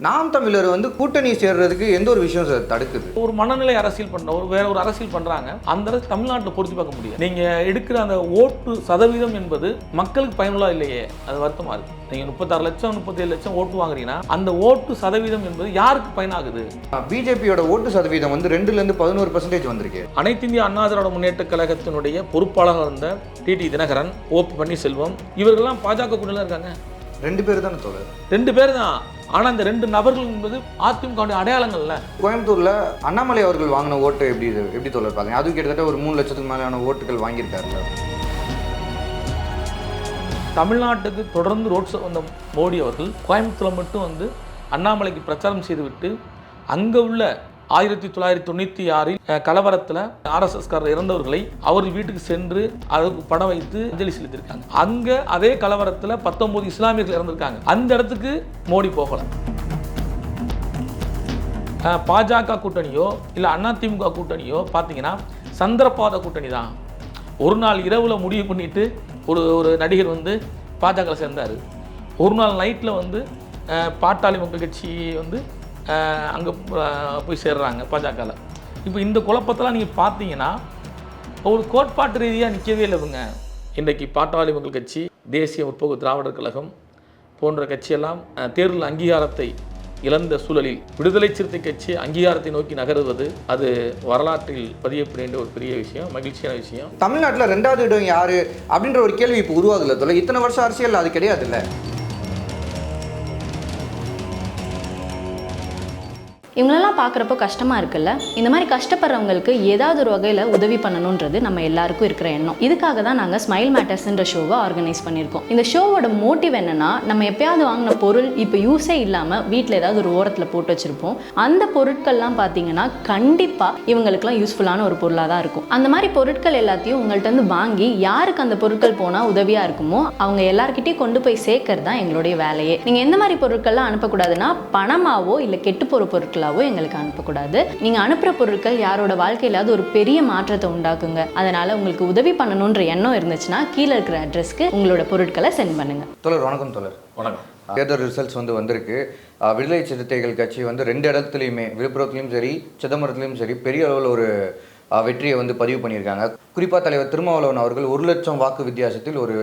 நாம் தமிழர் வந்து கூட்டணி சேர்றதுக்கு எந்த ஒரு விஷயம் சார் தடுக்குது. ஒரு மனநிலை அரசியல் பண்ற ஒரு வேற ஒரு அரசியல் பண்றாங்க அந்த அரசு தமிழ்நாட்டில் பொருத்தி பார்க்க முடியும் நீங்க எடுக்கிற அந்த ஓட்டு சதவீதம் என்பது மக்களுக்கு பயனுள்ளா இல்லையே? அது வருத்தமா இருக்கு. நீங்க முப்பத்தாறு லட்சம் முப்பத்தேழு லட்சம் ஓட்டு வாங்குறீங்கன்னா அந்த ஓட்டு சதவீதம் என்பது யாருக்கு பயனாகுது? பிஜேபியோட ஓட்டு சதவீதம் வந்து ரெண்டுலேருந்து பதினோரு பர்சன்டேஜ் வந்திருக்கு. அனைத்து இந்திய அண்ணா திராவிட முன்னேற்ற கழகத்தினுடைய பொறுப்பாளராக இருந்த TT Dhinakaran O. P. Panneerselvam இவர்கள்லாம் பாஜக கூட்டணியில் இருக்காங்க. ரெண்டு பேர் தானே தோழர்? ரெண்டு பேர் தான். ஆனா அந்த ரெண்டு நபர்கள் என்பது அதிமுக அடையாளங்கள்ல. கோயம்புத்தூர்ல அண்ணாமலை அவர்கள் வாங்கின ஓட்டு எப்படி எப்படி தோழர் பார்க்குறீங்க? அதுவும் கிட்டத்தட்ட ஒரு மூணு லட்சத்துக்கு மேலான ஓட்டுகள் வாங்கியிருக்காருல்ல. தமிழ்நாட்டுக்கு தொடர்ந்து ரோட் ஷோ வந்த மோடி அவர்கள் கோயம்புத்தூர்ல மட்டும் வந்து அண்ணாமலைக்கு பிரச்சாரம் செய்துவிட்டு அங்க உள்ள ஆயிரத்தி தொள்ளாயிரத்தி தொண்ணூற்றி ஆறில் கலவரத்துல கலவரத்தில் ஆர்எஸ்எஸ்காரர் இறந்தவர்களை அவர் வீட்டுக்கு சென்று அதுக்கு படம் வைத்து அஞ்சலி செலுத்தியிருக்காங்க. அங்கே அதே கலவரத்தில் பத்தொன்பது இஸ்லாமியர்கள் இறந்திருக்காங்க. அந்த இடத்துக்கு மோடி போகலை. அஹ், பாஜக கூட்டணியோ இல்லை அதிமுக கூட்டணியோ பார்த்தீங்கன்னா சந்திரபாத கூட்டணி தான் ஒரு நாள் இரவில் முடிவு பண்ணிட்டு ஒரு ஒரு நடிகர் வந்து பாஜக சேர்ந்தார். ஒரு நாள் நைட்டில் வந்து பாட்டாளி மக்கள் கட்சி வந்து அங்கே போய் சேர்றாங்க பாஜகவில் இப்போ இந்த குழப்பத்தெல்லாம் நீங்கள் பார்த்தீங்கன்னா ஒரு கோட்பாட்டு ரீதியாக நிற்கவே இல்லை இவங்க. இன்றைக்கு பாட்டாளி மக்கள் கட்சி தேசிய முற்போக்கு திராவிடர் கழகம் போன்ற கட்சியெல்லாம் தேர்தல் அங்கீகாரத்தை இழந்த சூழலில் விடுதலை சிறுத்தை கட்சி அங்கீகாரத்தை நோக்கி நகருவது அது வரலாற்றில் பதியப்பட வேண்டிய ஒரு பெரிய விஷயம் மகிழ்ச்சியான விஷயம். தமிழ்நாட்டில் ரெண்டாவது இடம் யாரு? அப்படின்ற ஒரு கேள்வி இப்போ உருவாகுதுல இத்தனை வருஷம் அரசியல் அது கிடையாதுல்ல. இவங்களெல்லாம் பார்க்குறப்போ கஷ்டமாக இருக்குல்ல? இந்த மாதிரி கஷ்டப்படுறவங்களுக்கு ஏதாவது ஒரு வகையில் உதவி பண்ணணுன்றது நம்ம எல்லாருக்கும் இருக்கிற எண்ணம். இதுக்காக தான் நாங்கள் ஸ்மைல் மேட்டர்ஸ்ன்ற ஷோவை ஆர்கனைஸ் பண்ணியிருக்கோம். இந்த ஷோவோட மோட்டிவ் என்னன்னா நம்ம எப்பயாவது வாங்கின பொருள் இப்போ யூஸே இல்லாமல் வீட்டில் ஏதாவது ஒரு ஓரத்தில் போட்டு வச்சுருப்போம். அந்த பொருட்கள்லாம் பார்த்தீங்கன்னா கண்டிப்பாக இவங்களுக்குலாம் யூஸ்ஃபுல்லான ஒரு பொருளாக தான் இருக்கும். அந்த மாதிரி பொருட்கள் எல்லாத்தையும் உங்கள்கிட்ட இருந்து வாங்கி யாருக்கு அந்த பொருட்கள் போனால் உதவியாக இருக்குமோ அவங்க எல்லாருக்கிட்டையும் கொண்டு போய் சேர்க்கறது தான் எங்களுடைய வேலையே. நீங்கள் எந்த மாதிரி பொருட்கள்லாம் அனுப்பக்கூடாதுன்னா பணமாவோ இல்லை கெட்டு போகிற பொருட்களாவோ எங்களுக்கு அனுப்பக்கூடாது. நீங்கள் அனுப்புகிற பொருட்கள் யாரோட வாழ்க்கையிலாவது ஒரு பெரிய மாற்றத்தை உண்டாக்குங்க. அதனால் உங்களுக்கு உதவி பண்ணணுன்ற எண்ணம் இருந்துச்சுன்னா கீழே இருக்கிற அட்ரஸ்க்கு உங்களோட பொருட்களை சென்ட் பண்ணுங்க. தோழர் வணக்கம் தோழர். வணக்கம். தேர்தல் ரிசல்ட்ஸ் வந்து வந்திருக்கு. விடுதலை சிறுத்தைகள் கட்சி வந்து ரெண்டு இடத்துலையுமே விழுப்புரத்துலையும் சரி சிதம்பரத்துலையும் சரி பெரிய அளவில் ஒரு வெற்றியை வந்து பதிவு பண்ணியிருக்காங்க. குறிப்பாக தலைவர் திருமாவளவன் அவர்கள் ஒரு லட்சம் வாக்கு வித்தியாசத்தில் ஒரு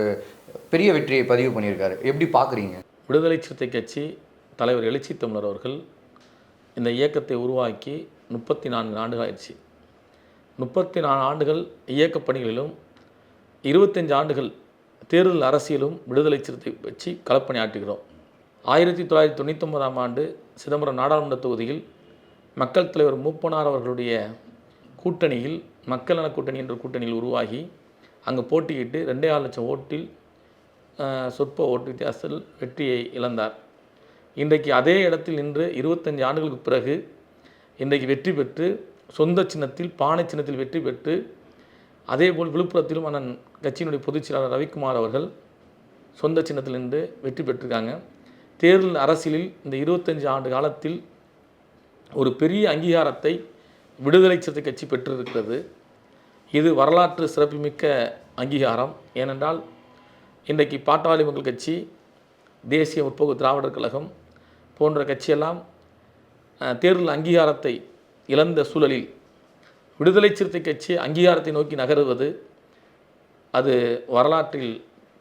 பெரிய வெற்றியை பதிவு பண்ணியிருக்காரு. எப்படி பார்க்குறீங்க விடுதலை சிறுத்தை கட்சி தலைவர் எழுச்சி தமிழர் அவர்கள் இந்த இயக்கத்தை உருவாக்கி முப்பத்தி நான்கு ஆண்டுகள் ஆயிடுச்சு. முப்பத்தி நாலு ஆண்டுகள் இயக்கப் பணிகளிலும் இருபத்தஞ்சு ஆண்டுகள் தேர்தல் அரசியலும் விடுதலை சிறுத்தை வச்சு களப்பணி ஆற்றுகிறோம் ஆயிரத்தி தொள்ளாயிரத்தி தொண்ணூத்தொம்பதாம் ஆண்டு சிதம்பரம் நாடாளுமன்ற தொகுதியில் மக்கள் தலைவர் மூப்பனார் அவர்களுடைய கூட்டணியில் மக்கள் நல கூட்டணி என்ற கூட்டணியில் உருவாகி அங்கே போட்டியிட்டு ரெண்டே ஆறு லட்சம் ஓட்டில் சொற்ப ஓட்டு வித்தியாசத்தில் வெற்றியை இழந்தார். இன்றைக்கு அதே இடத்தில் நின்று இருபத்தஞ்சு ஆண்டுகளுக்கு பிறகு இன்றைக்கு வெற்றி பெற்று சொந்த சின்னத்தில் பானை சின்னத்தில் வெற்றி பெற்று அதேபோல் விழுப்புரத்திலும் அண்ணன் கட்சியினுடைய பொதுச் செயலாளர் ரவிக்குமார் அவர்கள் சொந்த சின்னத்தில் நின்று வெற்றி பெற்றிருக்காங்க. தேர்தல் அரசியலில் இந்த இருபத்தஞ்சு ஆண்டு காலத்தில் ஒரு பெரிய அங்கீகாரத்தை விடுதலை சிறுத்தை கட்சி பெற்றிருக்கிறது. இது வரலாற்று சிறப்புமிக்க அங்கீகாரம். ஏனென்றால் இன்றைக்கு பாட்டாளி மக்கள் கட்சி தேசிய முற்போக்கு திராவிடர் கழகம் போன்ற கட்சியெல்லாம் தேர்தல் அங்கீகாரத்தை இழந்த சூழலில் விடுதலை சிறுத்தை கட்சி அங்கீகாரத்தை நோக்கி நகருவது அது வரலாற்றில்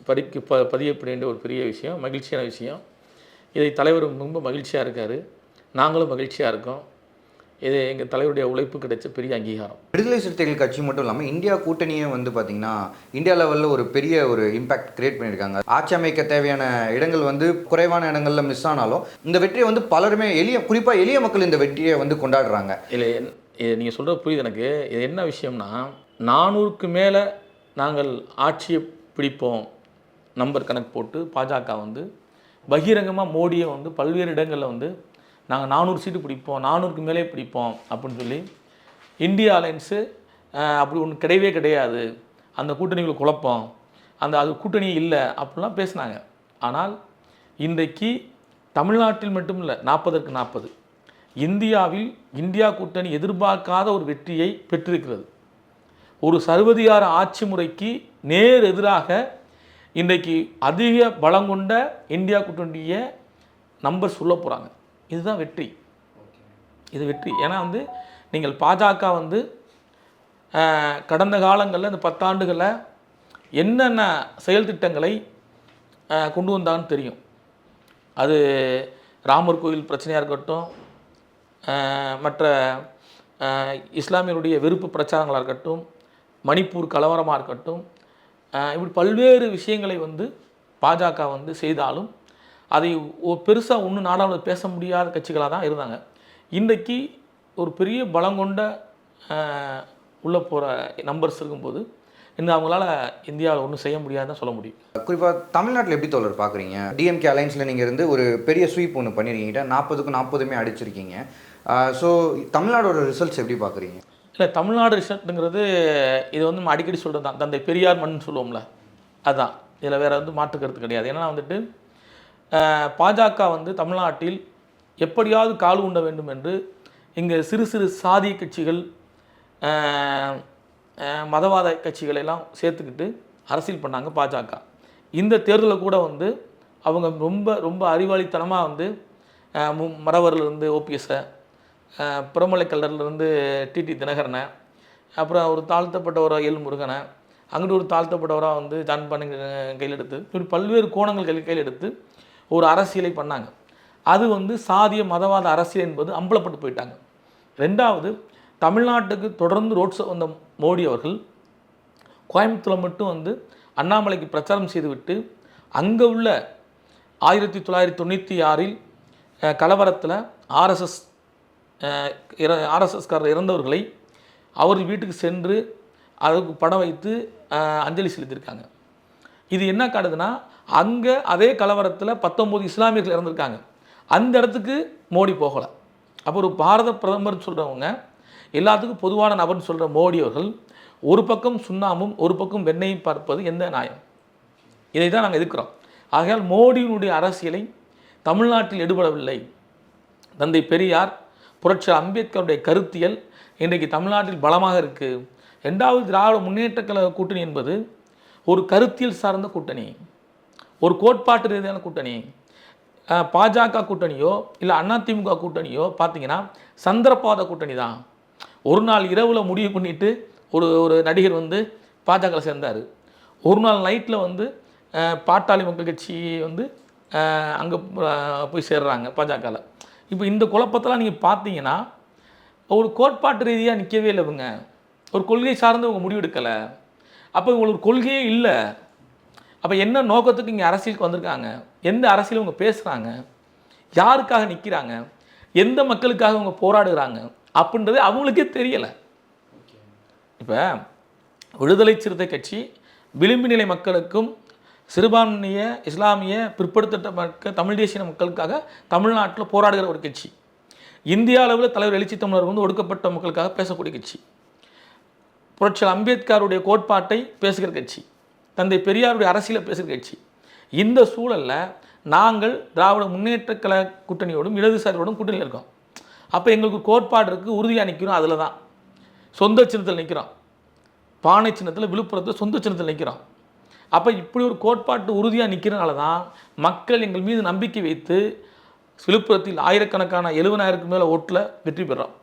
படிக்க ப பதியப்பட வேண்டிய ஒரு பெரிய விஷயம் மகிழ்ச்சியான விஷயம். இதை தலைவர் ரொம்ப மகிழ்ச்சியாக இருக்கார். நாங்களும் மகிழ்ச்சியாக இருக்கோம். இது எங்கள் தலைவருடைய உழைப்பு கிடைச்ச பெரிய அங்கீகாரம். விடுதலை சிறுத்தைகள் கட்சி மட்டும் இல்லாமல் இந்தியா கூட்டணியே வந்து பார்த்தீங்கன்னா இந்தியா லெவலில் ஒரு பெரிய ஒரு இம்பாக்ட் கிரியேட் பண்ணியிருக்காங்க. ஆட்சி அமைக்க தேவையான இடங்கள் வந்து குறைவான இடங்களில் மிஸ் ஆனாலும் இந்த வெற்றியை வந்து பலருமே எளிய குறிப்பாக எளிய மக்கள் இந்த வெற்றியை வந்து கொண்டாடுறாங்க. இல்லை நீங்கள் சொல்கிற புரியுது எனக்கு. இது என்ன விஷயம்னா நானூறுக்கு மேலே நாங்கள் ஆட்சியை பிடிப்போம். நம்பர் கணக்கு போட்டு பாஜக வந்து பகிரங்கமாக மோடியை வந்து பல்வேறு இடங்களில் வந்து நாங்கள் நானூறு சீட்டு பிடிப்போம் நானூறுக்கு மேலே பிடிப்போம் அப்படின்னு சொல்லி இந்தியா அலையன்ஸு அப்படி ஒன்று கிடையவே கிடையாது. அந்த கூட்டணிகளை குழப்பம். அந்த அது கூட்டணி இல்லை அப்படிலாம் பேசுனாங்க. ஆனால் இன்றைக்கு தமிழ்நாட்டில் மட்டும் இல்லை நாற்பதற்கு நாற்பது. இந்தியாவில் இந்தியா கூட்டணி எதிர்பார்க்காத ஒரு வெற்றியை பெற்றிருக்கிறது. ஒரு சர்வதிகார ஆட்சி முறைக்கு நேர் எதிராக இன்றைக்கு அதிக பலம் கொண்ட இந்தியா கூட்டணியை நம்பர் சொல்ல போகிறாங்க இதுதான் வெற்றி. இது வெற்றி. ஏன்னா வந்து நீங்கள் பாஜக வந்து கடந்த காலங்களில் இந்த பத்தாண்டுகளில் என்னென்ன செயல் திட்டங்களை கொண்டு வந்தாங்கன்னு தெரியும். அது ராமர் கோயில் பிரச்சனையாக இருக்கட்டும் மற்ற இஸ்லாமியருடைய வெறுப்பு பிரச்சாரங்களாக இருக்கட்டும் மணிப்பூர் கலவரமாக இருக்கட்டும் இப்படி பல்வேறு விஷயங்களை வந்து பாஜக வந்து செய்தாலும் அதை பெருசாக ஒன்றும் நாடாளுமன்ற பேச முடியாத கட்சிகளாக தான் இருந்தாங்க. இன்றைக்கி ஒரு பெரிய பலம் கொண்ட உள்ளே போகிற நம்பர்ஸ் இருக்கும்போது இன்னும் அவங்களால இந்தியாவில் ஒன்றும் செய்ய முடியாதுன்னு சொல்ல முடியும். குறிப்பாக தமிழ்நாட்டில் எப்படி தோழர் பார்க்குறீங்க டிஎம்கே அலைன்ஸில் நீங்கள் இருந்து ஒரு பெரிய ஸ்வீப் ஒன்று பண்ணிருக்கீங்க. நாற்பதுக்கும் நாற்பதுமே அடிச்சிருக்கீங்க. ஸோ தமிழ்நாடோட ரிசல்ட்ஸ் எப்படி பார்க்குறீங்க இல்லை தமிழ்நாடு ரிசல்ட்டுங்கிறது இது வந்து நம்ம அடிக்கடி சொல்கிறது தான் தந்தை பெரியார் மண் சொல்லுவோம்ல. அதுதான் இதில் வேறு வந்து மாற்று கருத்து கிடையாது. ஏன்னா வந்துட்டு பாஜக வந்து தமிழ்நாட்டில் எப்படியாவது கால் உண்ட வேண்டும் என்று இங்கே சிறு சிறு சாதிய கட்சிகள் மதவாத கட்சிகளை எல்லாம் சேர்த்துக்கிட்டு அரசியல் பண்ணாங்க பாஜக. இந்த தேர்தலில் கூட வந்து அவங்க ரொம்ப ரொம்ப அறிவாளித்தனமாக வந்து அஹ், மு- மறவர்லேருந்து ஓபிஎஸ்ஸை டிடி தினகரனை அப்புறம் ஒரு தாழ்த்தப்பட்டவராக எல் முருகனை அங்கிட்டு ஒரு தாழ்த்தப்பட்டவராக வந்து ஜான் பண்ணி கையில் எடுத்து இப்படி பல்வேறு கோணங்கள் கையில் கையில் எடுத்து ஒரு அரசியலை பண்ணாங்க. அது வந்து சாதிய மதவாத அரசியல் என்பது அம்பலப்பட்டு போயிட்டாங்க. ரெண்டாவது தமிழ்நாட்டுக்கு தொடர்ந்து ரோட் வந்த மோடி அவர்கள் கோயம்புத்தூரில் மட்டும் வந்து அண்ணாமலைக்கு பிரச்சாரம் செய்துவிட்டு அங்கே உள்ள ஆயிரத்தி தொள்ளாயிரத்தி தொண்ணூற்றி ஆறில் கலவரத்தில் ஆர்எஸ்எஸ் ஆர்எஸ்எஸ்காரர் இறந்தவர்களை அவர் வீட்டுக்கு சென்று அதுக்கு படம் வைத்து அஞ்சலி செலுத்தியிருக்காங்க. இது என்ன காட்டுதுன்னா அங்கே அதே கலவரத்தில் பத்தொம்போது இஸ்லாமியர்கள் இறந்துருக்காங்க. அந்த இடத்துக்கு மோடி போகலை. அப்போ ஒரு பாரத பிரதமர் சொல்கிறவங்க எல்லாத்துக்கும் பொதுவான நபர்னு சொல்கிற மோடி அவர்கள் ஒரு பக்கம் சுண்ணாமும் ஒரு பக்கம் வெண்ணையும் பார்ப்பது எந்த நியாயம்? இதை தான் நாங்கள் எதிர்க்கிறோம். ஆகையால் மோடியினுடைய அரசியலை தமிழ்நாட்டில் எடுபடவில்லை. தந்தை பெரியார் புரட்சி அம்பேத்கருடைய கருத்தியல் இன்றைக்கு தமிழ்நாட்டில் பலமாக இருக்குது ரெண்டாவது திராவிட முன்னேற்ற கழக கூட்டணி என்பது ஒரு கருத்தியல் சார்ந்த கூட்டணி. ஒரு கோட்பாட்டு ரீதியான கூட்டணி பாஜக கூட்டணியோ இல்லை அதிமுக கூட்டணியோ பார்த்தீங்கன்னா சந்திரபாத கூட்டணி தான். ஒரு நாள் இரவில் முடிவு பண்ணிட்டு ஒரு ஒரு நடிகர் வந்து பாஜக சேர்ந்தார். ஒரு நாள் நைட்டில் வந்து பாட்டாளி மக்கள் கட்சி வந்து அங்கே போய் சேர்றாங்க பாஜகவில் இப்போ இந்த குழப்பத்தெல்லாம் நீங்கள் பார்த்தீங்கன்னா ஒரு கோட்பாட்டு ரீதியாக நிற்கவே இல்லை இவங்க. ஒரு கொள்கை சார்ந்து இவங்க முடிவெடுக்கலை. அப்போ இவங்களுக்கு ஒரு கொள்கையே இல்லை. அப்போ என்ன நோக்கத்துக்கு இங்கே அரசியலுக்கு வந்திருக்காங்க? எந்த அரசியலும் இவங்க பேசுகிறாங்க யாருக்காக நிற்கிறாங்க எந்த மக்களுக்காக இவங்க போராடுகிறாங்க அப்படின்றது அவங்களுக்கே தெரியலை. இப்போ விடுதலை சிறுத்தை கட்சி விளிம்பு நிலை மக்களுக்கும் சிறுபான்மைய இஸ்லாமிய பிற்படுத்தப்பட்ட மக்கள் தமிழ் தேசிய மக்களுக்காக தமிழ்நாட்டில் போராடுகிற ஒரு கட்சி. இந்திய அளவில் தலைவர் எழுச்சி தமிழர் வந்து ஒடுக்கப்பட்ட மக்களுக்காக பேசக்கூடிய கட்சி. புரட்சியர் அம்பேத்கருடைய கோட்பாட்டை பேசுகிற கட்சி. தந்தை பெரியாருடைய அரசியலை பேசுகிற கட்சி. இந்த சூழலில் நாங்கள் திராவிட முன்னேற்ற கழக கூட்டணியோடும் இடதுசாரியோடும் கூட்டணியில் இருக்கோம். அப்போ எங்களுக்கு கோட்பாடு இருக்குது உறுதியாக நிற்கிறோம் அதில் தான் சொந்த சின்னத்தில் நிற்கிறோம் பானை சின்னத்தில் விழுப்புரத்தில் சொந்த சின்னத்தில் நிற்கிறோம் அப்போ இப்படி ஒரு கோட்பாட்டு உறுதியாக நிற்கிறனால தான் மக்கள் எங்கள் மீது நம்பிக்கை வைத்து விழுப்புரத்தில் ஆயிரக்கணக்கான எழுபதாயிரத்துக்கு மேலே ஓட்டில் வெற்றி பெறோம்.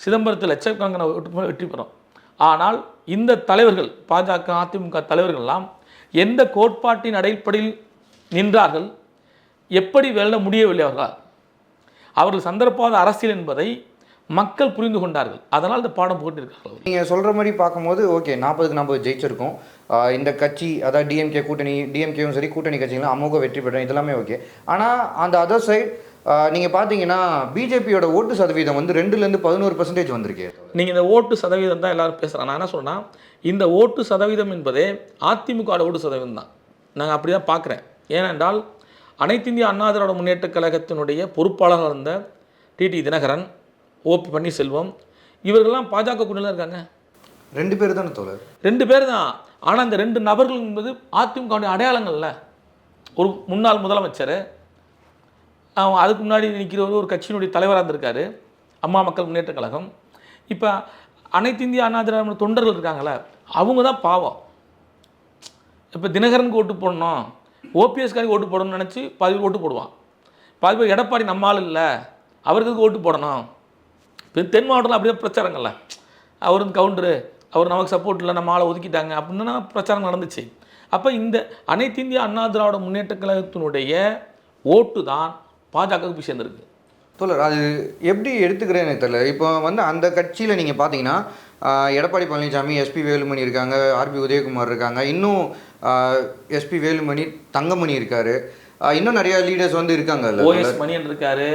சிதம்பரத்தில் லட்சக்கணக்கான ஓட்டுக்கு மேலே வெற்றி பெறோம். ஆனால் இந்த தலைவர்கள் பாஜக அதிமுக தலைவர்கள்லாம் எந்த கோட்பாட்டின் அடிப்படையில் நின்றார்கள்? எப்படி வெல்ல முடியவில்லை அவர்களால்? அவர்கள் சந்தர்ப்பாத அரசியல் என்பதை மக்கள் புரிந்து கொண்டார்கள். அதனால் இந்த பாடம் போட்டிருக்கார்கள் நீங்கள் சொல்கிற மாதிரி பார்க்கும்போது ஓகே நாற்பதுக்கு நாற்பது ஜெயிச்சிருக்கோம். இந்த கட்சி அதாவது டிஎம்கே கூட்டணி டிஎம்கேவும் சரி கூட்டணி கட்சிகளும் அமோக வெற்றி பெற்றோம் இதெல்லாமே ஓகே. ஆனால் அந்த அதர் சைடு நீங்கள் பார்த்தீங்கன்னா பிஜேபியோட ஓட்டு சதவீதம் வந்து ரெண்டுலேருந்து பதினோரு பர்சன்டேஜ் வந்திருக்கு. நீங்கள் இந்த ஓட்டு சதவீதம் தான் எல்லாரும் பேசுகிறாங்க நான் என்ன சொல்றேன்னா இந்த ஓட்டு சதவீதம் என்பதே அதிமுக ஓட்டு சதவீதம் தான். நாங்கள் அப்படி தான் பார்க்குறேன் ஏனென்றால் அனைத்து இந்திய அண்ணா திராவிட முன்னேற்றக் கழகத்தினுடைய பொறுப்பாளராக இருந்த டிடி தினகரன் ஓபி பன்னீர்செல்வம் இவர்கள்லாம் பாஜக கூட்டணியில் இருக்காங்க. ரெண்டு பேர் தானே தோழர்? ரெண்டு பேர் தான். ஆனால் இந்த ரெண்டு நபர்கள் என்பது அதிமுகவுடைய அடையாளங்கள்ல. ஒரு முன்னாள் முதலமைச்சர் அதுக்கு முன்னாடி நிற்கிறவர் ஒரு கட்சியினுடைய தலைவராக இருந்திருக்காரு. அம்மா மக்கள் முன்னேற்ற கழகம். இப்போ அனைத்து இந்திய அண்ணா திராவிட தொண்டர்கள் இருக்காங்களே அவங்க தான் பாவம். இப்போ தினகரனுக்கு ஓட்டு போடணும் ஓபிஎஸ்காருக்கு ஓட்டு போடணும்னு நினச்சி பாதி பேர் ஓட்டு போடுவான். பாதி பேர் எடப்பாடி நம்மால் இல்லை அவருக்கு ஓட்டு போடணும். இப்போ தென் மாவட்டத்தில் அப்படியே பிரச்சாரங்கள்ல. அவர் வந்து கவுண்டரு அவர் நமக்கு சப்போர்ட் இல்லை நம்ம ஆளை ஒதுக்கிட்டாங்க அப்படின்னு பிரச்சாரம் நடந்துச்சு. அப்போ இந்த அனைத்து இந்திய அண்ணா திராவிட முன்னேற்ற கழகத்தினுடைய ஓட்டு தான் பாஜகவுக்கு போய் சேர்ந்துருக்கு. தோழர் அது எப்படி எடுத்துக்கிறேன்னு தெரியல. இப்போ வந்து அந்த கட்சியில் நீங்கள் பார்த்தீங்கன்னா எடப்பாடி பழனிசாமி எஸ்பி வேலுமணி இருக்காங்க ஆர்பி உதயகுமார் இருக்காங்க இன்னும் எஸ்பி வேலுமணி தங்கமணி இருக்காரு. இன்னும் நிறைய லீடர்ஸ் வந்து இருக்காங்கல்ல ஓஎஸ் மணியன் இருக்காரு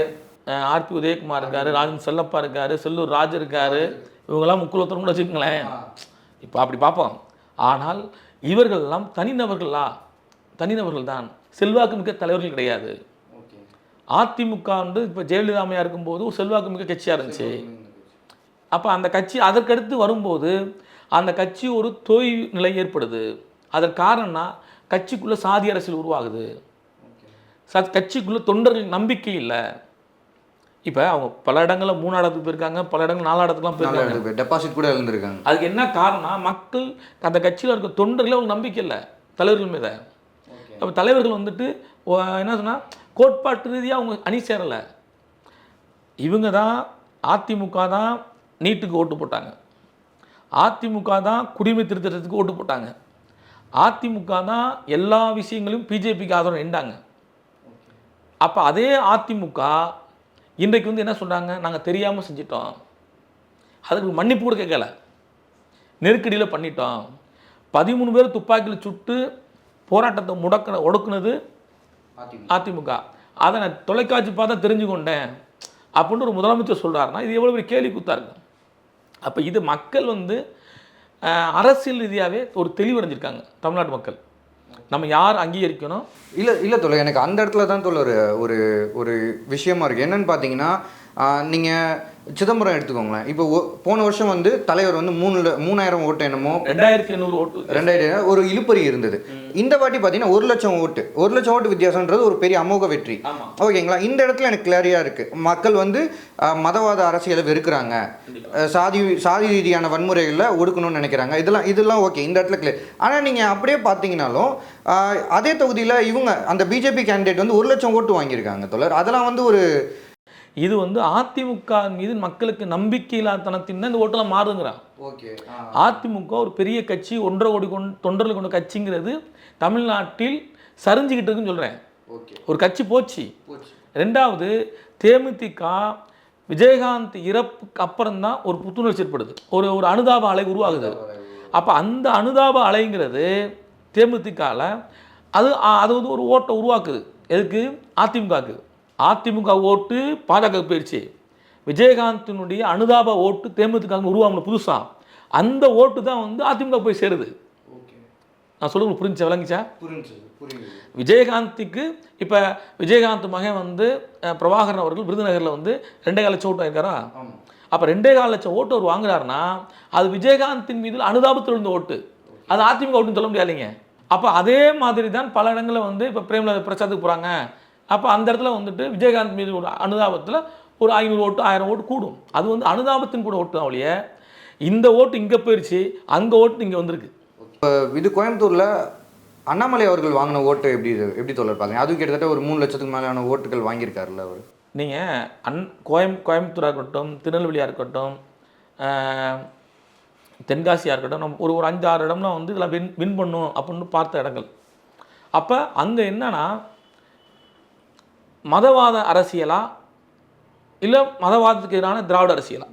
ஆர்பி உதயகுமார் இருக்காரு ராஜன் செல்லப்பா இருக்காரு செல்லூர் ராஜ் இருக்காரு. இவங்கெல்லாம் முக்குலத்தரம் கூட வச்சுக்கோங்களேன். இப்போ அப்படி பார்ப்போம். ஆனால் இவர்கள் எல்லாம் தனிநபர்களா? தனிநபர்கள் தான் செல்வாக்கு மிக்க தலைவர்கள் கிடையாது. அதிமுக வந்து இப்போ ஜெயலலிதா அம்மையா இருக்கும்போது ஒரு செல்வாக்கு மிக்க கட்சியாக இருந்துச்சு. அப்போ அந்த கட்சி அதற்கடுத்து வரும்போது அந்த கட்சி ஒரு தோய் நிலை ஏற்படுது. அதற்கு காரணம்னா கட்சிக்குள்ளே சாதி அரசியல் உருவாகுது. ச கட்சிக்குள்ளே தொண்டர்கள் நம்பிக்கை இல்லை. இப்போ அவங்க பல இடங்களில் மூணாடத்துக்கு போயிருக்காங்க பல இடங்கள் நாலாடத்துக்குலாம் போயிருக்காங்க. டெபாசிட் கூட இருந்திருக்காங்க அதுக்கு என்ன காரணம் மக்கள் அந்த கட்சியில் இருக்க தொண்டர்களே அவங்க நம்பிக்கை இல்லை தலைவர்கள் மீத. அப்போ தலைவர்கள் வந்துட்டு என்ன சொன்னால் கோட்பாட்டு ரீதியாக அவங்க அணி சேரலை. இவங்க தான் அதிமுக தான் நீட்டுக்கு ஓட்டு போட்டாங்க. அதிமுக தான் குடிமை திருத்தத்துக்கு ஓட்டு போட்டாங்க. அதிமுக தான் எல்லா விஷயங்களையும் பிஜேபிக்கு ஆதரவு நின்றாங்க. அப்போ அதே அதிமுக இன்றைக்கு வந்து என்ன சொல்கிறாங்க நாங்கள் தெரியாமல் செஞ்சிட்டோம். அதுக்கு மன்னிப்பு கூட கேட்கல. நெருக்கடியில் பண்ணிட்டோம். பதிமூணு பேர் துப்பாக்கியில் சுட்டு போராட்டத்தை முடக்க ஒடுக்குனது அதிமுக. அதை நான் தொலைக்காட்சி பார்த்தா தெரிஞ்சு கொண்டேன் அப்படின்னு ஒரு முதலமைச்சர் சொல்கிறாருன்னா இது எவ்வளோ பெரிய கேலி கூத்தா இருக்கும். அப்போ இது மக்கள் வந்து அரசியல் ரீதியாகவே ஒரு தெளிவடைஞ்சிருக்காங்க தமிழ்நாட்டு மக்கள். நம்ம யார் அங்கீகரிக்கணும்? இல்லை இல்லை தோழர் எனக்கு அந்த இடத்துல தான் தோழர் ஒரு ஒரு விஷயமா இருக்குது என்னன்னு பார்த்தீங்கன்னா நீங்கள் சிதம்பரம் எடுத்துக்கோங்களேன். இப்போ போன வருஷம் வந்து தலைவர் வந்து மூணு மூணாயிரம் ஓட்டு என்னமோ ரெண்டாயிரத்தி ஐநூறு ஓட்டு. ரெண்டாயிரம் ஒரு இழுப்பறி இருந்தது. இந்த வாட்டி பார்த்தீங்கன்னா ஒரு லட்சம் ஓட்டு. ஒரு லட்சம் ஓட்டு வித்தியாசம்ன்றது ஒரு பெரிய அமோக வெற்றி. ஓகேங்களா? இந்த இடத்துல எனக்கு கிளாரியாக இருக்குது மக்கள் வந்து மதவாத அரசியலை வெறுக்கிறாங்க. சாதி சாதி ரீதியான வன்முறைகளில் ஒடுக்கணும்னு நினைக்கிறாங்க. இதெல்லாம் இதெல்லாம் ஓகே இந்த இடத்துல கிளியர் ஆனால் நீங்கள் அப்படியே பார்த்தீங்கனாலும் அதே தொகுதியில் இவங்க அந்த பிஜேபி கேண்டிடேட் வந்து ஒரு லட்சம் ஓட்டு வாங்கியிருக்காங்க தோழர். அதெல்லாம் வந்து ஒரு இது வந்து அதிமுக மீது மக்களுக்கு நம்பிக்கை இல்லாதனத்தின் தான் இந்த ஓட்டெல்லாம் மாறுங்கிறான் ஓகே அதிமுக ஒரு பெரிய கட்சி ஒன்றரை கோடி கொண்டு தொண்டர்கள் கொண்ட கட்சிங்கிறது தமிழ்நாட்டில் சரிஞ்சுக்கிட்டு இருக்குன்னு சொல்கிறேன் ஒரு கட்சி போச்சு. ரெண்டாவது தேமுதிக விஜயகாந்த் இறப்புக்கு அப்புறம் தான் ஒரு புத்துணர்ச்சி ஏற்படுது. ஒரு ஒரு அனுதாப அலை உருவாகுது. அப்போ அந்த அனுதாப அலைங்கிறது தேமுதிகவில் அது அது வந்து ஒரு ஓட்டை உருவாக்குது. எதுக்கு? அதிமுகவுக்கு. அதிமுக ஓட்டு பாஜக போயிடுச்சு விஜயகாந்தினுடைய அனுதாப ஓட்டு தேமுதிக உருவாகல புதுசாக அந்த ஓட்டு தான் வந்து அதிமுக போய் சேருது. நான் சொல்ல உங்களுக்கு புரிஞ்சா விளங்குச்சா? விஜயகாந்துக்கு இப்போ விஜயகாந்த் மகன் வந்து பிரபாகரன் அவர்கள் விருதுநகரில் வந்து ரெண்டே கால லட்சம் ஓட்டு ஆமாம் அப்போ ரெண்டே கால லட்சம் ஓட்டு அவர் வாங்குறாருன்னா அது விஜயகாந்தின் மீது அனுதாபத்தில் இருந்த ஓட்டு. அது அதிமுக ஓட்டுன்னு சொல்ல முடியாதுங்க. அப்போ அதே மாதிரி தான் பல இடங்களில் வந்து இப்போ பிரேமலதா பிரச்சாரத்துக்கு போகிறாங்க அப்போ அந்த இடத்துல வந்துட்டு விஜயகாந்த் மீது ஒரு அனுதாபத்தில் ஒரு ஐநூறு ஓட்டு ஆயிரம் ஓட்டு கூடும். அது வந்து அனுதாபத்தின் கூட ஓட்டு தான் ஒழிய இந்த ஓட்டு இங்கே போயிடுச்சு அங்கே ஓட்டு இங்கே வந்திருக்கு. இப்போ இது கோயம்புத்தூரில் அண்ணாமலை அவர்கள் வாங்கின ஓட்டு எப்படி எப்படி தோழர் பார்க்குறீங்க? அதுவும் கிட்டத்தட்ட ஒரு மூணு லட்சத்துக்கு மேலான ஓட்டுகள் வாங்கியிருக்காருல்ல அவர். நீங்கள் அன் கோயம் கோயம்புத்தூராக இருக்கட்டும் திருநெல்வேலியாக இருக்கட்டும் தென்காசியாக இருக்கட்டும் நம்ம ஒரு ஒரு அஞ்சு ஆறு இடம்லாம் வந்து இதெல்லாம் வின் வின் பண்ணும் அப்படின்னு பார்த்த இடங்கள். அப்போ அங்கே என்னன்னா மதவாத அரசியலா? இல்லை மதவாதத்துக்கு எதிரான திராவிட அரசியலா?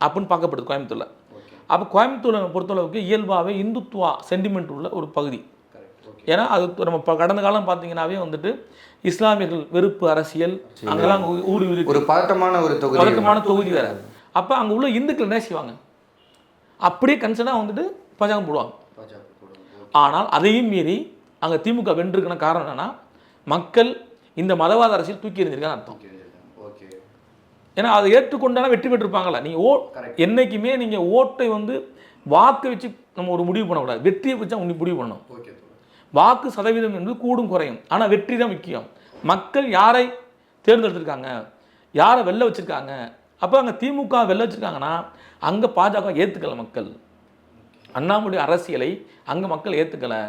அப்படின்னு பார்க்கப்படுது கோயம்புத்தூரில். அப்போ கோயம்புத்தூரை பொறுத்தளவுக்கு இயல்பாகவே இந்துத்துவா சென்டிமெண்ட் உள்ள ஒரு பகுதி. ஏன்னா அது நம்ம இப்போ கடந்த காலம் பார்த்தீங்கன்னாவே வந்துட்டு இஸ்லாமியர்கள் வெறுப்பு அரசியல் அங்கெல்லாம் ஊ- ஊடுருவி இருக்கு. ஒரு பதட்டமான ஒரு தொகுதி. பழக்கமான தொகுதி வேற. அப்போ அங்கே உள்ள இந்துக்கள் என்ன செய்வாங்க? அப்படியே கன்சர்னாக வந்துட்டு பஞ்சாங்கம் போடுவாங்க. ஆனால் அதையும் மீறி அங்கே திமுக வென்றிருக்கின காரணம் என்னன்னா மக்கள் இந்த மதவாத அரசியல் தூக்கி எறிஞ்சிருக்கான்னு அர்த்தம். ஏன்னா அதை ஏற்றுக்கொண்டாலும் வெற்றி பெற்றிருப்பாங்களா நீங்கள் ஓ என்னைக்குமே நீங்கள் ஓட்டை வந்து வாக்கை வச்சு நம்ம ஒரு முடிவு பண்ணக்கூடாது. வெற்றியை வச்சு அவங்க முடிவு பண்ணணும். வாக்கு சதவீதம் என்பது கூடும் குறையும். ஆனால் வெற்றி தான் முக்கியம். மக்கள் யாரை தேர்ந்தெடுத்திருக்காங்க? யாரை வெளில வச்சுருக்காங்க? அப்போ அங்கே திமுக வெளில வச்சுருக்காங்கன்னா அங்கே பாஜக ஏற்றுக்கல மக்கள். அண்ணாமலை அரசியலை அங்கே மக்கள் ஏற்றுக்கலை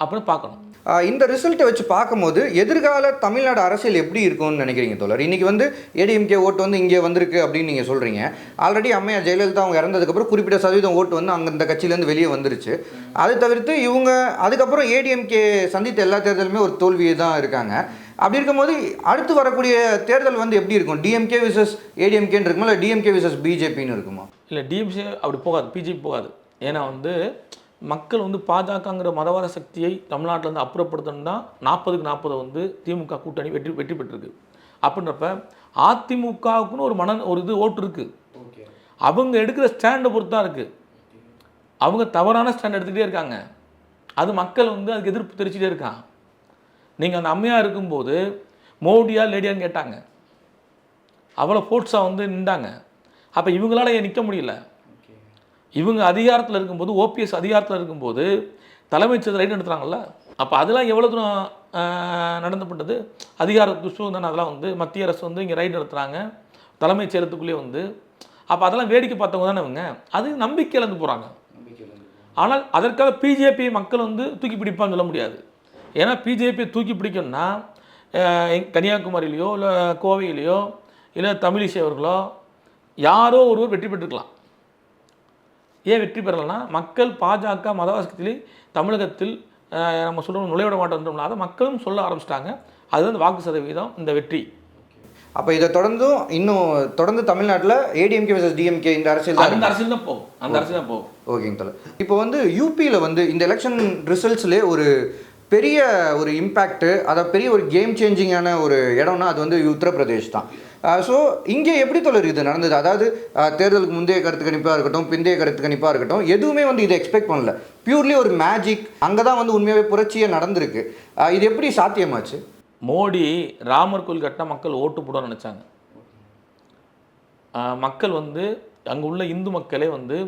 அப்படின்னு பார்க்கணும். இந்த ரிசல்ட்டை வச்சு பார்க்கும்போது எதிர்கால தமிழ்நாடு அரசியல் எப்படி இருக்கும்னு நினைக்கிறீங்க தோழர்? இன்னைக்கு வந்து ஏடிஎம்கே ஓட்டு வந்து இங்கே வந்திருக்கு அப்படின்னு நீங்கள் சொல்கிறீங்க ஆல்ரெடி அம்மையா ஜெயலலிதா அவங்க இறந்ததுக்கப்புறம் குறிப்பிட்ட சதவீதம் ஓட்டு வந்து அங்கே இந்த கட்சியிலேருந்து வெளியே வந்துருச்சு. அதை தவிர்த்து இவங்க அதுக்கப்புறம் ஏடிஎம்கே சந்தித்த எல்லா தேர்தலுமே ஒரு தோல்வியே தான் இருக்காங்க. அப்படி இருக்கும்போது அடுத்து வரக்கூடிய தேர்தல் வந்து எப்படி இருக்கும்? டிஎம்கே விசஸ் ஏடிஎம்கேன்னு இருக்குமா? இல்லை டிஎம்கே விசஸ் பிஜேபின்னு இருக்குமா? இல்லை டிஎம்சி அப்படி போகாது. பிஜேபி போகாது. ஏன்னா வந்து மக்கள் வந்து பாஜகங்கிற மதவாத சக்தியை தமிழ்நாட்டில் வந்து அப்புறப்படுத்தணும்னா நாற்பதுக்கு நாற்பது வந்து திமுக கூட்டணி வெற்றி வெற்றி பெற்றிருக்கு. அப்படின்றப்ப அதிமுகவுக்குன்னு ஒரு மன ஒரு இது ஓட்டு இருக்குது அவங்க எடுக்கிற ஸ்டாண்டை பொறுத்து தான் இருக்குது அவங்க தவறான ஸ்டாண்ட் எடுத்துக்கிட்டே இருக்காங்க. அது மக்கள் வந்து அதுக்கு எதிர்ப்பு தெரிச்சுட்டே இருக்கான் நீங்கள் அந்த அம்மையாக இருக்கும்போது மோடியா லேடியான்னு கேட்டாங்க. அவ்வளோ ஃபோர்ட்ஸாக வந்து நின்றாங்க. அப்போ இவங்களால ஏன் நிற்க முடியல? இவங்க அதிகாரத்தில் இருக்கும்போது ஓபிஎஸ் அதிகாரத்தில் இருக்கும்போது தலைமைச் செயலர் ரைட் நடத்துகிறாங்கல்ல அப்போ அதெல்லாம் எவ்வளோ தூரம் நடந்தப்பட்டது? அதிகார துஷ்டம் தானே அதெல்லாம் வந்து மத்திய அரசு வந்து இங்கே ரைட் நடத்துகிறாங்க தலைமைச் செயலத்துக்குள்ளேயே வந்து அப்போ அதெல்லாம் வேடிக்கை பார்த்தவங்க தானே இவங்க? அது நம்பிக்கை இழந்து போகிறாங்க ஆனால் அதற்காக பிஜேபி மக்கள் வந்து தூக்கி பிடிப்பான்னு சொல்ல முடியாது. ஏன்னா பிஜேபி தூக்கி பிடிக்கணும்னா கன்னியாகுமரியிலையோ இல்லை கோவையிலையோ இல்லை தமிழிசை அவர்களோ யாரோ ஒருவர் வெற்றி பெற்றிருக்கலாம். ஏன் வெற்றி பெறலைன்னா மக்கள் பாஜக மதவாசகத்திலே தமிழகத்தில் நம்ம சொல்கிறோம் நுழைவிட மாட்டோம்னா அதை மக்களும் சொல்ல ஆரம்பிச்சிட்டாங்க. அது வந்து வாக்கு சதவீதம் இந்த வெற்றி. அப்போ இதை தொடர்ந்தும் இன்னும் தொடர்ந்து தமிழ்நாட்டில் ஏடிஎம்கே விசஸ் டிஎம்கே இந்த அரசியல் அந்த அரசியல் தான் போகும். அந்த அரசியல் தான் போகும். ஓகேங்க தலை. இப்போ வந்து யூபியில் வந்து இந்த எலெக்ஷன் ரிசல்ட்ஸ்லேயே ஒரு பெரிய ஒரு இம்பேக்ட்டு அதை பெரிய ஒரு கேம் சேஞ்சிங்கான ஒரு இடம்னா அது வந்து உத்தரப்பிரதேஷ் தான். ஸோ இங்கே எப்படி தொடர் இது நடந்தது. அதாவது தேர்தலுக்கு முந்தைய கருத்து கணிப்பாக இருக்கட்டும் பிந்தைய கருத்து கணிப்பாக இருக்கட்டும் எதுவுமே வந்து இதை எக்ஸ்பெக்ட் பண்ணல. பியூர்லி ஒரு மேஜிக் அங்கே தான் வந்து உண்மையாகவே புரட்சியே நடந்திருக்கு. இது எப்படி சாத்தியமாச்சு? மோடி ராமர் கோயில் கட்டினா மக்கள் ஓட்டு போட நினச்சாங்க. மக்கள் வந்து அங்கே உள்ள இந்து மக்களே வந்து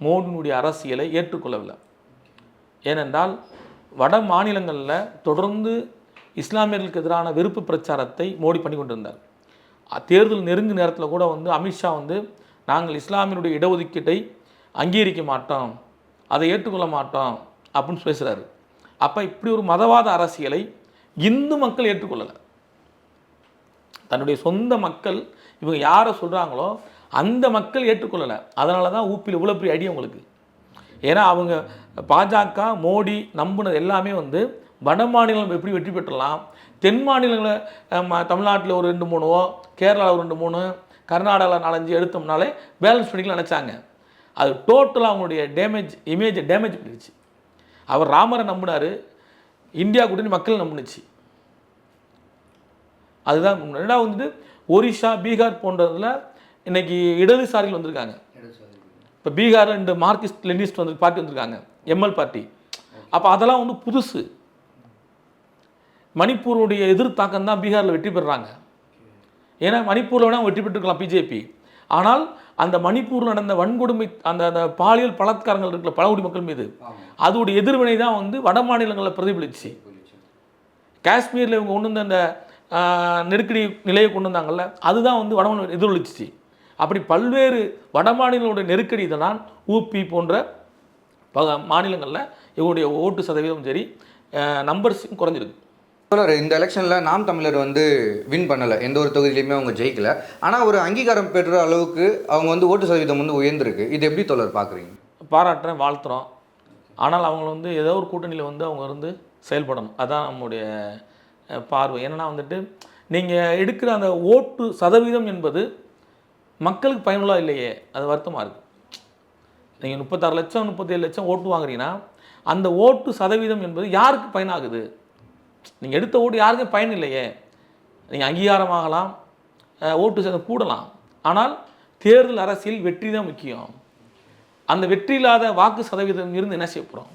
மோடியினுடைய அரசியலை ஏற்றுக்கொள்ளவில்லை. ஏனென்றால் வட மாநிலங்களில் தொடர்ந்து இஸ்லாமியர்களுக்கு எதிரான வெறுப்பு பிரச்சாரத்தை மோடி பண்ணி கொண்டிருந்தார் தேர்தல் நெருங்கு நேரத்தில் கூட வந்து அமித்ஷா வந்து நாங்கள் இஸ்லாமியனுடைய இடஒதுக்கீட்டை அங்கீகரிக்க மாட்டோம் அதை ஏற்றுக்கொள்ள மாட்டோம் அப்படின்னு பேசுகிறாரு அப்போ இப்படி ஒரு மதவாத அரசியலை இந்து மக்கள் ஏற்றுக்கொள்ளலை. தன்னுடைய சொந்த மக்கள் இவங்க யாரை சொல்கிறாங்களோ அந்த மக்கள் ஏற்றுக்கொள்ளலை. அதனால தான் ஊப்பியில் இவ்வளோ பெரிய அடி அவங்களுக்கு. ஏன்னா அவங்க பாஜக மோடி நம்பினது எல்லாமே வந்து வட மாநிலம் எப்படி வெற்றி பெற்றலாம் தென் மாநிலங்களில் தமிழ்நாட்டில் ஒரு ரெண்டு மூணுவோ கேரளாவில் ஒரு ரெண்டு மூணு கர்நாடகாவில் நாலஞ்சு எடுத்தோம்னாலே பேலன்ஸ் பண்ணிக்கலாம் நினச்சாங்க. அது டோட்டலாக அவங்களுடைய டேமேஜ் இமேஜை டேமேஜ் பண்ணிடுச்சு. அவர் ராமரை நம்பினார் இந்தியா கூட்டணி மக்கள் நம்பினுச்சு. அதுதான் ரெண்டாவது வந்துட்டு ஒரிஷா பீகார் போன்றதில் இன்னைக்கு இடதுசாரிகள் வந்திருக்காங்க. இப்போ பீகார் ரெண்டு மார்க்சிஸ்ட் லெனிஸ்ட் வந்து பார்ட்டி வந்திருக்காங்க எம்எல் பார்ட்டி. அப்போ அதெல்லாம் வந்து புதுசு. மணிப்பூருடைய எதிர் தாக்கம் தான் பீகாரில் வெற்றி பெறுறாங்க. ஏன்னா மணிப்பூரில் வேணால் வெற்றி பெற்றுக்கலாம் பிஜேபி. ஆனால் அந்த மணிப்பூரில் நடந்த வன்கொடுமை அந்த அந்த பாலியல் பலாத்காரங்கள் இருக்கிற பழங்குடி மக்கள் மீது அதோடைய எதிர்வினை தான் வந்து வட மாநிலங்களில் பிரதிபலிச்சு. காஷ்மீரில் இவங்க கொண்டு வந்த அந்த நெருக்கடி நிலையை கொண்டு வந்தாங்கல்ல அதுதான் வந்து வடமாநிலம் எதிரொலிச்சிச்சு. அப்படி பல்வேறு வடமாநிலங்களுடைய நெருக்கடி தான் ஊபி போன்ற பல மாநிலங்களில் இவங்களுடைய ஓட்டு சதவீதம் சரி நம்பர்ஸும் குறைஞ்சிருக்கு. தோழர் இந்த எலெக்ஷனில் நாம் தமிழர் வந்து வின் பண்ணலை எந்த ஒரு தொகுதியிலையுமே அவங்க ஜெயிக்கல. ஆனால் ஒரு அங்கீகாரம் பெற்ற அளவுக்கு அவங்க வந்து ஓட்டு சதவீதம் வந்து உயர்ந்திருக்கு. இது எப்படி தோழர் பார்க்குறீங்க? பாராட்டுறேன் வாழ்த்துறோம். ஆனால் அவங்க வந்து ஏதோ ஒரு கூட்டணியில் வந்து அவங்க வந்து செயல்படணும். அதான் நம்முடைய பார்வை. என்னன்னா வந்துட்டு நீங்கள் எடுக்கிற அந்த ஓட்டு சதவீதம் என்பது மக்களுக்கு பயனுள்ளா இல்லையே? அது வருத்தமாக இருக்குது நீங்கள் முப்பத்தாறு லட்சம் முப்பத்தேழு லட்சம் ஓட்டு வாங்குறீங்கன்னா அந்த ஓட்டு சதவீதம் என்பது யாருக்கு பயனாகுது? நீங்கள் எடுத்த ஓட்டு யாருக்கும் பயன் இல்லையே. நீங்கள் அங்கீகாரமாகலாம் ஓட்டு சதவீதம் கூடலாம். ஆனால் தேர்தல் அரசியல் வெற்றி தான் முக்கியம். அந்த வெற்றி இல்லாத வாக்கு சதவீதம் இருந்து என்ன செய்ய போகிறோம்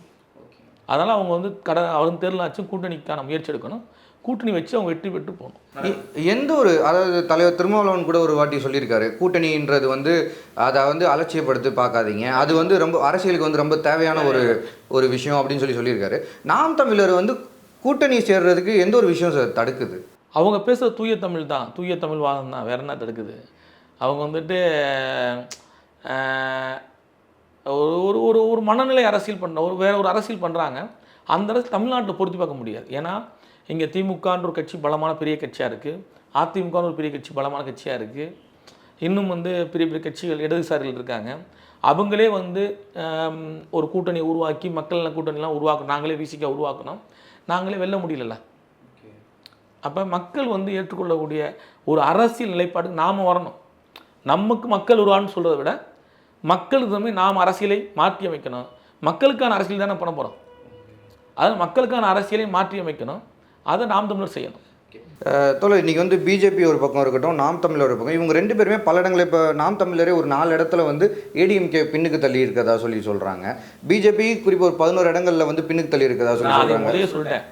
அதனால் அவங்க வந்து கட அவங்க தேர்தல் ஆச்சும் கூட்டணிக்கான முயற்சி எடுக்கணும். கூட்டணி வச்சு அவங்க வெற்றி பெற்று போகணும். எந்த ஒரு அதாவது தலைவர் திருமாவளவன் கூட ஒரு வாட்டி சொல்லியிருக்காரு கூட்டணின்றது வந்து அதை வந்து அலட்சியப்படுத்தி பார்க்காதீங்க. அது வந்து ரொம்ப அரசியலுக்கு வந்து ரொம்ப தேவையான ஒரு ஒரு விஷயம் அப்படின்னு சொல்லி சொல்லியிருக்காரு. நாம் தமிழர் வந்து கூட்டணி சேர்றதுக்கு எந்த ஒரு விஷயம் தடுக்குது? அவங்க பேசுகிற தூய தமிழ் தான். தூய தமிழ் வாதம் தான். வேற என்ன தடுக்குது? அவங்க வந்துட்டு ஒரு ஒரு ஒரு மனநிலை அரசியல் பண்ண ஒரு வேற ஒரு அரசியல் பண்ணுறாங்க அந்த அரசு தமிழ்நாட்டில் பொருத்தி பார்க்க முடியாது. ஏன்னா இங்கே திமுகன்ற ஒரு கட்சி பலமான பெரிய கட்சியாக இருக்குது அதிமுகன்னு ஒரு பெரிய கட்சி பலமான கட்சியாக இருக்குது இன்னும் வந்து பெரிய பெரிய கட்சிகள் இடதுசாரிகள் இருக்காங்க. அவங்களே வந்து ஒரு கூட்டணி உருவாக்கி மக்கள் கூட்டணிலாம் உருவாக்கணும். நாங்களே விசிக்க உருவாக்கணும். நாங்களே வெல்ல முடியலல்ல. அப்போ மக்கள் வந்து ஏற்றுக்கொள்ளக்கூடிய ஒரு அரசியல் நிலைப்பாட்டுக்கு நாம் வரணும். நமக்கு மக்கள் உருவான்னு சொல்கிறத விட மக்களுக்கு தம்பி நாம் அரசியலை மாற்றி அமைக்கணும். மக்களுக்கான அரசியல் தானே பண்ண போகிறோம் அது மக்களுக்கான அரசியலை மாற்றி அமைக்கணும். அதை நாம் தமிழர் செய்யணும். தோழர் இன்னைக்கு வந்து பிஜேபி ஒரு பக்கம் இருக்கட்டும் நாம் தமிழர் ஒரு பக்கம். இவங்க ரெண்டு பேருமே பல இடங்களில் இப்போ நாம் தமிழரே ஒரு நாலு இடத்துல வந்து ஏடிஎம்கே பின்னுக்கு தள்ளி இருக்கதா சொல்லி சொல்கிறாங்க பிஜேபி குறிப்பாக ஒரு பதினோரு இடங்களில் வந்து பின்னுக்கு தள்ளி இருக்கதா சொல்லி சொல்கிறாங்க சொல்லிட்டேன்.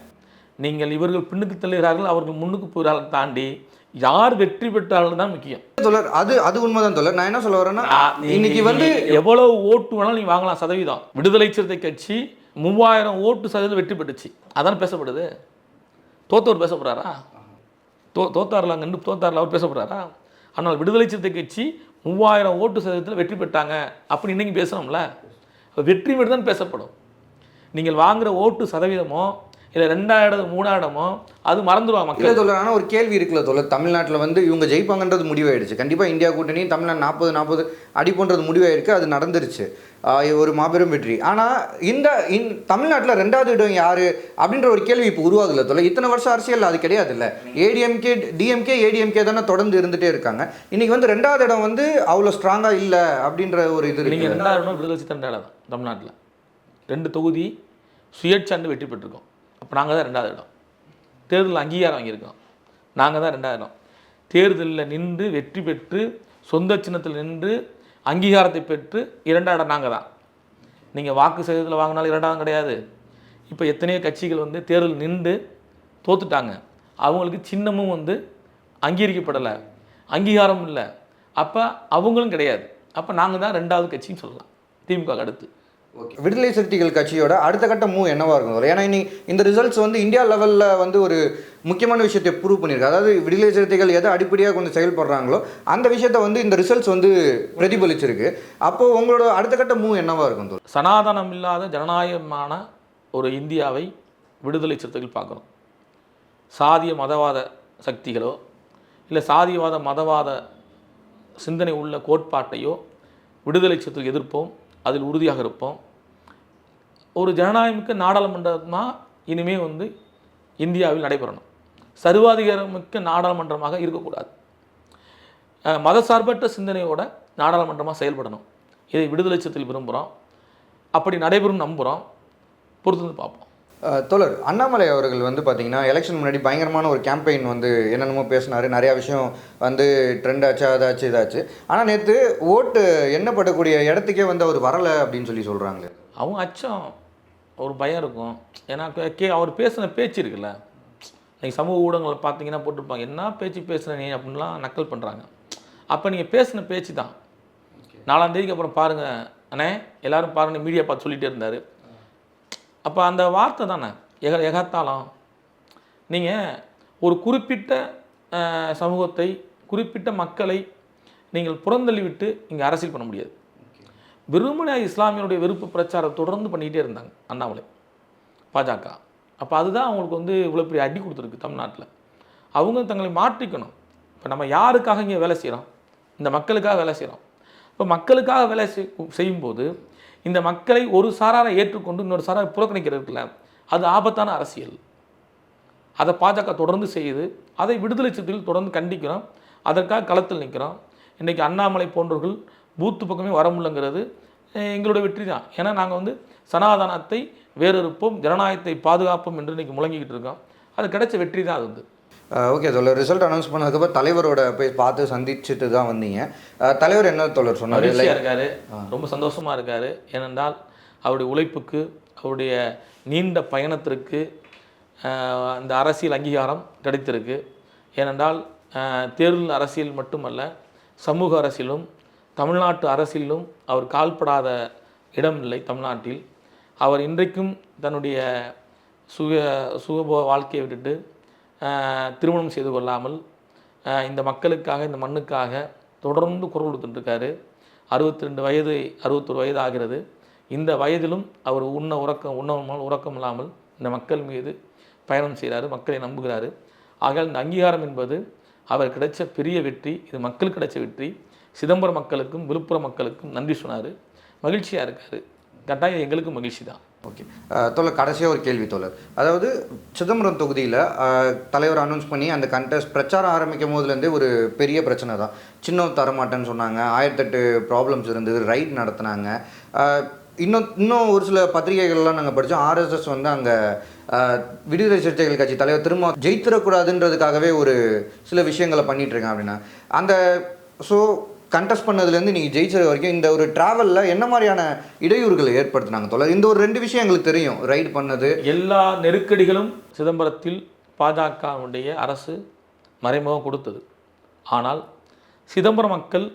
நீங்கள் இவர்கள் பின்னுக்கு தள்ளுகிறார்கள் அவர்கள் முன்னுக்கு போகிறார்கள் தாண்டி யார் வெற்றி பெற்றார்கள் தான் முக்கியம். தோழர் அது அது உண்மைதான் தோழர். நான் என்ன சொல்ல வரேன்னா இன்னைக்கு வந்து எவ்வளவு ஓட்டு வேணாலும் நீங்க வாங்கலாம் சதவீதம். விடுதலை சிறுத்தை கட்சி மூவாயிரம் ஓட்டு சதவீதம் வெற்றி பெற்றுச்சு. அதான் பேசப்படுது? தோத்தவர் பேசப்படுறாரா தோ தோத்தார்லாங்கன்னு தோத்தாரில் அவர் பேசப்படுறாரா ஆனால் விடுதலை சிறுத்தை கட்சி மூவாயிரம் ஓட்டு சதவீதத்தில் வெற்றி பெற்றாங்க அப்படின்னு இன்னைக்கு பேசணும்ல வெற்றி மட்டும் தான் பேசப்படும். நீங்கள் வாங்குகிற ஓட்டு சதவீதமோ இல்லை ரெண்டாயிரம் மூணாயிரமோ அது மறந்துடுவாங்க மக்கள். தோழர் ஆனால் ஒரு கேள்வி இருக்குல்ல தோழர். தமிழ்நாட்டில் வந்து இவங்க ஜெயிப்பாங்கன்றது முடிவாயிடுச்சு. கண்டிப்பாக இந்தியா கூட்டணி தமிழ்நாடு நாற்பது நாற்பது அடிப்போன்றது முடிவாயிருக்கு அது நடந்துருச்சு. ஒரு மாபெரும் வெற்றி. ஆனால் இந்த இந் தமிழ்நாட்டில் ரெண்டாவது இடம் யார் அப்படின்ற ஒரு கேள்வி இப்போ உருவாகுதுல தோழர். இத்தனை வருஷம் அரசியல் அது கிடையாது இல்லை ஏடிஎம்கே டிஎம்கே ஏடிஎம்கே தானே தொடர்ந்து இருந்துகிட்டே இருக்காங்க. இன்னைக்கு வந்து ரெண்டாவது இடம் வந்து அவ்வளோ ஸ்ட்ராங்காக இல்லை அப்படின்ற ஒரு இது நீங்கள் ரெண்டாயிரம் ரூபா விடுதலை தான் தமிழ்நாட்டில். ரெண்டு தொகுதி சுயேட்சாண்டு வெற்றி பெற்றிருக்கோம். அப்போ நாங்கள் தான் ரெண்டாவது இடம். தேர்தலில் அங்கீகாரம் வாங்கியிருக்கோம். நாங்கள் தான் ரெண்டாவது இடம். தேர்தலில் நின்று வெற்றி பெற்று சொந்த சின்னத்தில் நின்று அங்கீகாரத்தை பெற்று இரண்டாம் இடம் நாங்கள் தான். நீங்கள் வாக்கு சதவீதத்தில் வாங்கினாலும் இரண்டாவது கிடையாது. இப்போ எத்தனையோ கட்சிகள் வந்து தேர்தல் நின்று தோத்துட்டாங்க. அவங்களுக்கு சின்னமும் வந்து அங்கீகரிக்கப்படலை. அங்கீகாரம் இல்லை. அப்போ அவங்களும் கிடையாது. அப்போ நாங்கள் தான் ரெண்டாவது கட்சின்னு சொல்லலாம். திமுக அடுத்து. ஓகே விடுதலை சிறுத்தைகள் கட்சியோட அடுத்த கட்ட மூவ் என்னவா இருக்கும்? ஏன்னா இனி இந்த ரிசல்ட்ஸ் வந்து இந்தியா லெவலில் வந்து ஒரு முக்கியமான விஷயத்தை ப்ரூவ் பண்ணியிருக்கு. அதாவது விடுதலை சிறுத்தைகள் எதை அடிப்படையாக கொஞ்சம் செயல்படுறாங்களோ அந்த விஷயத்தை வந்து இந்த ரிசல்ட்ஸ் வந்து பிரதிபலிச்சிருக்கு. அப்போ உங்களோட அடுத்த கட்ட மூவ் என்னவா இருக்கும்? சனாதனம் இல்லாத ஜனநாயகமான ஒரு இந்தியாவை விடுதலை சிறுத்தைகள் பார்க்குறோம் சாதிய மதவாத சக்திகளோ இல்லை சாதியவாத மதவாத சிந்தனை உள்ள கோட்பாட்டையோ விடுதலை சிறுத்தைகள் எதிர்ப்போம். அதில் உறுதியாக இருப்போம். ஒரு ஜனநாயகமிக்க நாடாளுமன்றமாக இனிமேல் வந்து இந்தியாவில் நடைபெறணும். சர்வாதிகாரமிக்க நாடாளுமன்றமாக இருக்கக்கூடாது. மதசார்பற்ற சிந்தனையோட நாடாளுமன்றமாக செயல்படணும். இதை விடுதலை சத்தில் விரும்புகிறோம் அப்படி நடைபெறும் நம்புகிறோம் பொறுத்து பார்ப்போம். தோழர் அண்ணாமலை அவர்கள் வந்து பார்த்தீங்கன்னா எலெக்ஷன் முன்னாடி பயங்கரமான ஒரு கேம்பெயின் வந்து என்னென்னமோ பேசினாரு. நிறையா விஷயம் வந்து ட்ரெண்ட் ஆச்சு அதாச்சு இதாச்சு. ஆனால் நேற்று ஓட்டு எண்ணப்படக்கூடிய இடத்துக்கே வந்து அவர் வரலை அப்படின்னு சொல்லி சொல்கிறாங்களே அவங்க அச்சம் ஒரு பயம் இருக்கும். ஏன்னா கே- அவர் பேசின பேச்சு இருக்குல்ல. நீங்கள் சமூக ஊடகங்களை பார்த்தீங்கன்னா போட்டிருப்பாங்க. என்ன பேச்சு பேசுன நீ? அப்படின்லாம் நக்கல் பண்ணுறாங்க அப்போ நீங்கள் பேசின பேச்சு தான். நாலாம் தேதிக்கு அப்புறம் பாருங்கள் அண்ணே எல்லாரும் பாருங்க மீடியா பார்த்து சொல்லிகிட்டே இருந்தார். அப்போ அந்த வார்த்தை தானே? எக எகத்தாளம். நீங்கள் ஒரு குறிப்பிட்ட சமூகத்தை குறிப்பிட்ட மக்களை நீங்கள் புறந்தள்ளி விட்டு இங்கே அரசியல் பண்ண முடியாது. வெறுமனே இஸ்லாமியனுடைய வெறுப்பு பிரச்சாரம் தொடர்ந்து பண்ணிக்கிட்டே இருந்தாங்க அண்ணாமலை பாஜக. அப்போ அதுதான் அவங்களுக்கு வந்து இவ்வளோ பெரிய அடி கொடுத்துருக்கு தமிழ்நாட்டில். அவங்க தங்களை மாற்றிக்கணும். இப்போ நம்ம யாருக்காக இங்கே வேலை செய்கிறோம் இந்த மக்களுக்காக வேலை செய்கிறோம் இப்போ மக்களுக்காக வேலை செய் செய்யும்போது இந்த மக்களை ஒரு சாராரை ஏற்றுக்கொண்டு இன்னொரு சாராரை புறக்கணிக்கிறதுல அது ஆபத்தான அரசியல். அதை பாஜக தொடர்ந்து செய்யுது. அதை விடுதலை சிறுத்தைகள் தொடர்ந்து கண்டிக்கிறோம். அதற்காக களத்தில் நிற்கிறோம். இன்றைக்கி அண்ணாமலை போன்றவர்கள் பூத்து பக்கமே வர முடியலங்கிறது எங்களோட வெற்றி தான். ஏன்னா நாங்கள் வந்து சனாதனத்தை வேறறுப்போம் ஜனநாயகத்தை பாதுகாப்போம் என்று இன்றைக்கி முழங்கிக்கிட்டு இருக்கோம். அது கிடைச்ச வெற்றி தான் அது வந்து. ஓகே தோழர். ரிசல்ட் அனௌன்ஸ் பண்ணதுக்கப்புறம் தலைவரோட போய் பார்த்து சந்திச்சுட்டு தான் வந்தீங்க. தலைவர் என்ன தோழர் சொன்னார்? இருக்காரு. ரொம்ப சந்தோஷமா இருக்காரு. ஏனென்றால் அவருடைய உழைப்புக்கு அவருடைய நீண்ட பயணத்திற்கு இந்த அரசியல் அங்கீகாரம் கிடைத்திருக்கு. ஏனென்றால் தேர்தல் அரசியல் மட்டுமல்ல சமூக அரசியலும் தமிழ்நாட்டு அரசியலிலும் அவர் கால்படாத இடம் இல்லை தமிழ்நாட்டில். அவர் இன்றைக்கும் தன்னுடைய சுக சுகபோ வாழ்க்கையை விட்டுட்டு திருமணம் செய்து கொள்ளாமல் இந்த மக்களுக்காக இந்த மண்ணுக்காக தொடர்ந்து குரல் கொடுத்துட்டுருக்காரு அறுபத்தி ரெண்டு வயது அறுபத்தொரு வயது ஆகிறது. இந்த வயதிலும் அவர் உண்ண உறக்கம் உண்ண உறக்கம் இல்லாமல் இந்த மக்கள் மீது பயணம் செய்கிறாரு மக்களை நம்புகிறாரு. ஆகையால் இந்த அங்கீகாரம் என்பது அவர் கிடைச்ச பெரிய வெற்றி இது மக்கள் கிடைச்ச வெற்றி. சிதம்பரம் மக்களுக்கும் விழுப்புரம் மக்களுக்கும் நன்றி சொன்னார். மகிழ்ச்சியாக இருக்கார். கட்டாயம் எங்களுக்கும் மகிழ்ச்சி தான். ஓகே தோழர் கடைசியாக ஒரு கேள்வி தோழர். அதாவது சிதம்பரம் தொகுதியில் தலைவர் அனௌன்ஸ் பண்ணி அந்த கண்டஸ்ட் பிரச்சாரம் ஆரம்பிக்கும் போதுலேருந்தே ஒரு பெரிய பிரச்சனை தான். சின்னம் தரமாட்டேன்னு சொன்னாங்க. ஆயிரத்தெட்டு ப்ராப்ளம்ஸ் இருந்தது. ரைட் நடத்துனாங்க. இன்னும் இன்னும் ஒரு சில பத்திரிகைகள்லாம் நாங்கள் படித்தோம் ஆர்எஸ்எஸ் வந்து அங்கே விடுதலை சிறுத்தைகள் கட்சி தலைவர் திரும்ப ஜெயித்திடக்கூடாதுன்றதுக்காகவே ஒரு சில விஷயங்களை பண்ணிகிட்ருக்கேன் அப்படின்னா. அந்த ஸோ கண்டெஸ்ட் பண்ணதுலேருந்து நீங்கள் ஜெயிச்சது வரைக்கும் இந்த ஒரு ட்ராவலில் என்ன மாதிரியான இடையூறுகளை ஏற்படுத்தினாங்க தொலை இந்த ஒரு ரெண்டு விஷயம் எங்களுக்கு தெரியும். ரைடு பண்ணது. எல்லா நெருக்கடிகளும் சிதம்பரத்தில் பாஜகவுடைய அரசு மறைமுகம் கொடுத்தது. ஆனால் சிதம்பரம் மக்கள்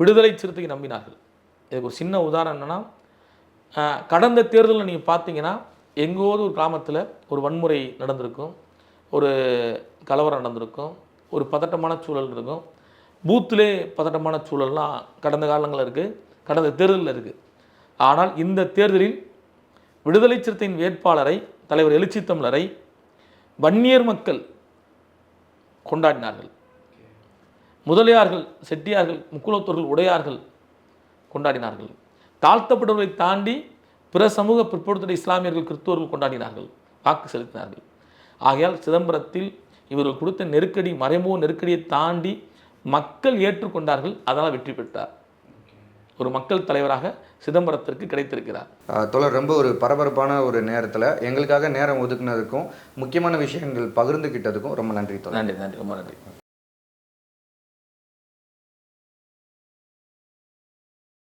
விடுதலை சிறுத்தையை நம்பினார்கள். இதுக்கு ஒரு சின்ன உதாரணம் என்னென்னா கடந்த தேர்தலில் நீங்கள் பார்த்தீங்கன்னா எங்கோது ஒரு கிராமத்தில் ஒரு வன்முறை நடந்திருக்கும் ஒரு கலவரம் நடந்திருக்கும் ஒரு பதட்டமான சூழல் இருக்கும். பூத்திலே பதட்டமான சூழல்லாம் கடந்த காலங்களில் இருக்குது கடந்த தேர்தலில் இருக்குது ஆனால் இந்த தேர்தலில் விடுதலை சிறுத்தையின் வேட்பாளரை தலைவர் எழுச்சி தமிழரை வன்னியர் மக்கள் கொண்டாடினார்கள். முதலியார்கள் செட்டியார்கள் முக்குலத்தோர்கள் உடையார்கள் கொண்டாடினார்கள். தாழ்த்தப்பட்டவர்களை தாண்டி பிற சமூக பிற்படுத்த இஸ்லாமியர்கள் கிறிஸ்துவர்கள் கொண்டாடினார்கள் வாக்கு செலுத்தினார்கள். ஆகையால் சிதம்பரத்தில் இவர்கள் கொடுத்த நெருக்கடி மறைமுக நெருக்கடியை தாண்டி மக்கள் ஏற்றுக்கொண்டார்கள் அதனால் வெற்றி பெற்றார். ஒரு மக்கள் தலைவராக சிதம்பரத்திற்கு கிடைத்திருக்கிறார். தோழர் ரொம்ப ஒரு பரபரப்பான ஒரு நேரத்தில் எங்களுக்காக நேரம் ஒதுக்குனதுக்கும் முக்கியமான விஷயங்கள் பகிர்ந்துக்கிட்டதுக்கும் ரொம்ப நன்றி நன்றி நன்றி ரொம்ப நன்றி.